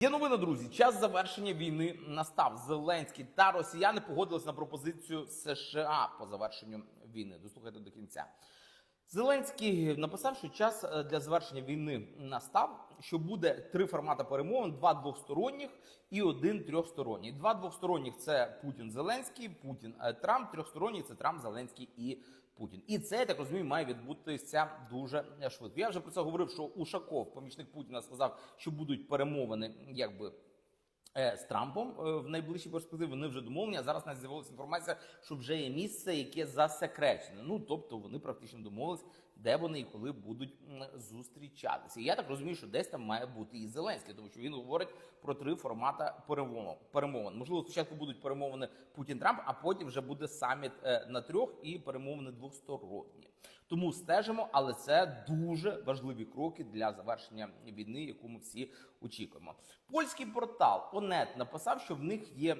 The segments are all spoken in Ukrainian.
Є новина, друзі. Час завершення війни настав. Зеленський та росіяни погодились на пропозицію США по завершенню війни. Дослухайте до кінця. Зеленський написав, що час е, для завершення війни настав. Що буде три формати перемовин: два двосторонніх і один трьохсторонній. Два двосторонніх це Путін Зеленський, Путін е, Трамп. Трьохсторонній це Трамп, Зеленський і Путін. І це я так розумію, має відбутися дуже швидко. Я вже про це говорив, що Ушаков, помічник Путіна, сказав, що будуть перемовини, якби. Е, З Трампом е, в найближчій перспективі вони вже домовлені. А зараз у нас з'явилася інформація, що вже є місце, яке засекречене. Ну тобто вони практично домовились, де вони і коли будуть зустрічатися. Я так розумію, що десь там має бути і Зеленський, тому що він говорить про три формата перемовин. Можливо, спочатку будуть перемовини Путін Трамп, а потім вже буде саміт е, на трьох і перемовини двосторонні. Тому стежимо, але це дуже важливі кроки для завершення війни, яку ми всі очікуємо. Польський портал ОНЕТ написав, що в них є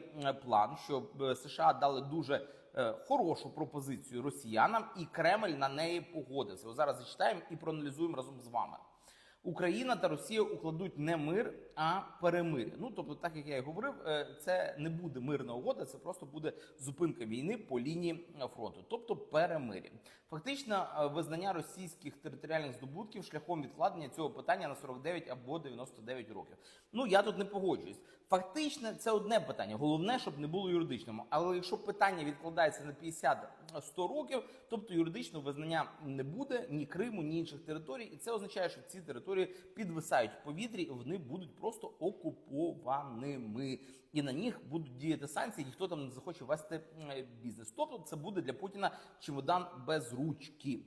план, щоб е, США дали дуже хорошу пропозицію росіянам, і Кремль на неї погодився. Зараз зачитаємо і проаналізуємо разом з вами. Україна та Росія укладуть не мир, а перемир'я. Ну тобто, так як я і говорив, е, це не буде мирна угода, це просто буде зупинка війни по лінії фронту, тобто перемир'я. Фактично, е, визнання російських територіальних здобутків шляхом відкладення цього питання на 49 або 99 років. Ну я тут не погоджуюсь. Фактично, це одне питання. Головне, щоб не було юридичним. Але якщо питання відкладається на 50-100 років, тобто юридичного визнання не буде ні Криму, ні інших територій, і це означає, що ці території підвисають в повітрі, вони будуть просто окупованими, і на них будуть діяти санкції. Ніхто там не захоче вести бізнес. Тобто, це буде для Путіна чемодан без ручки.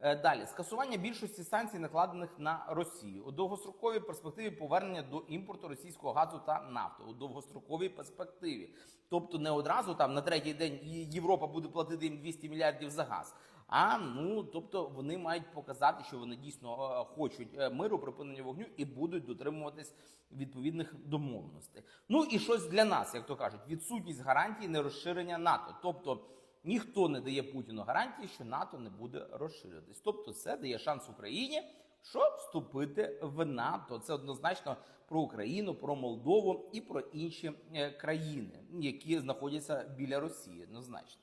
Е, Далі скасування більшості санкцій, накладених на Росію у довгостроковій перспективі повернення до імпорту російського газу та нафти у довгостроковій перспективі. Тобто не одразу там на третій день Європа буде платити їм 200 мільярдів за газ. А ну тобто вони мають показати, що вони дійсно е, хочуть е, миру, припинення вогню і будуть дотримуватись відповідних домовленостей. Ну і щось для нас, як то кажуть, відсутність гарантій нерозширення НАТО. Тобто ніхто не дає Путіну гарантії, що НАТО не буде розширюватись. Тобто, це дає шанс Україні, щоб вступити в НАТО. Це однозначно про Україну, про Молдову і про інші е, країни, які знаходяться біля Росії. Однозначно.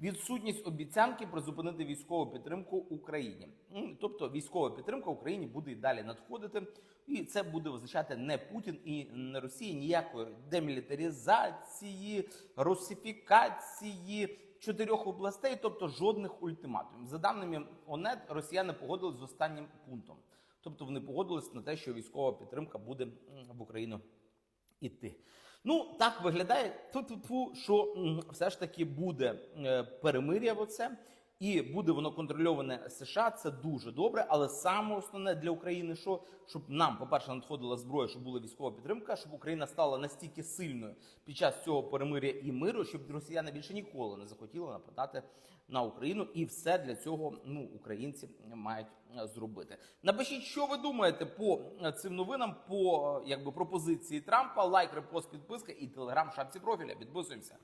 Відсутність обіцянки призупинити військову підтримку Україні. Тобто військова підтримка Україні буде і далі надходити, і це буде означати не Путін і не Росія ніякої демілітаризації, русифікації чотирьох областей, тобто жодних ультиматумів. За даними ОНЕТ, росіяни погодились з останнім пунктом. Тобто вони погодились на те, що військова підтримка буде в Україну іти. Ну, так виглядає. Ту-ту-ту, що все ж таки буде е, перемир'я оце, і буде воно контрольоване США. Це дуже добре. Але саме основне для України, що щоб нам, по-перше, надходила зброя, щоб була військова підтримка, щоб Україна стала настільки сильною під час цього перемир'я і миру, щоб росіяни більше ніколи не захотіли нападати на Україну, і все для цього ну українці мають зробити. Напишіть, що ви думаєте по цим новинам, по якби пропозиції Трампа. Лайк, репост, підписка і телеграм шапці профіля. Підписуємося.